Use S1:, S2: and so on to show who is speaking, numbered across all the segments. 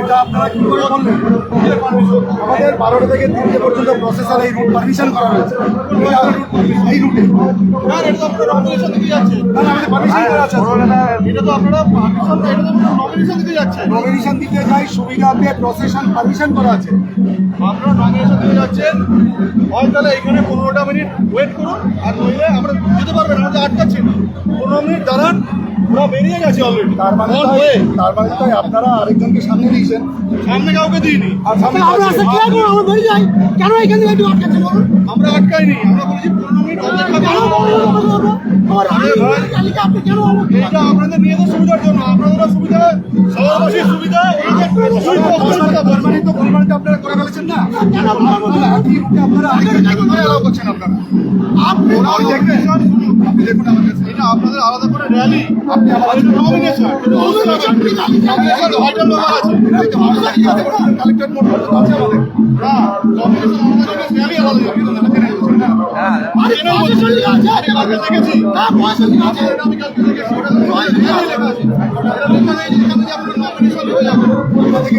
S1: এটা আপনারা কি করে বললেন আমাদের বারোটা থেকে তিনটে পর্যন্ত প্রসেসর এই রুট পারমিশন করা হয়েছে এই রুটে
S2: নমিনেশন দিতে
S1: যাই সুবিধাতে প্রসেশন পারমিশন করা আছে
S2: আপনারা নমিনেশন দিতে যাচ্ছেন হয় তাহলে এখানে পনেরোটা মিনিট ওয়েট করুন, আর নইলে আমরা যেতে পারবেন আমাদের আটকাচ্ছেন পনেরো মিনিট দাঁড়ান ওরা বেরিয়ে গেছে অলরেডি
S1: তার মানে তাই তার মানে তাই আপনারা আরেকজনকে সামনে দিয়েছেন।
S2: সামনে কাউকে দিইনি।
S1: আর সামনে
S3: আমরা
S1: আছে।
S3: আসলে কি করব আমরা বেরিয়ে যাই। কেন এখান একটু আটকাচ্ছে বলুন?
S2: আমরা আটকাইনি। আমরা বলেছি পনেরো মিনিট অপেক্ষা
S3: কেন
S2: করুন
S3: আমার
S2: আরে ভাই।
S3: তালিকা আপনি কেন
S2: এটা আপনাদের নিজেদের সুবিধার জন্য। আপনাদের সুবিধা শহরবাসীর সুবিধা অসুবিধা
S1: মানে পরিমাণটা আপনারা করে ফেলেছেন না?
S3: কেন
S1: আপনারা রুটে আপনারা?
S2: এটা আপনাদের আলাদা করে র্যালি
S1: আপনি আমার
S2: নমিনেশন নমিনেশন ভাইটাল আছে।
S1: কালেক্টর মোড আছে। আমাদের
S2: না নমিনেশন আমাদের র্যালি আলাদা দেখেছি
S3: পয়সা
S2: আমি কালকে দেখেছি ওটা লেখা আছে।
S1: ওটা থেকে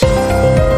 S2: Thank you.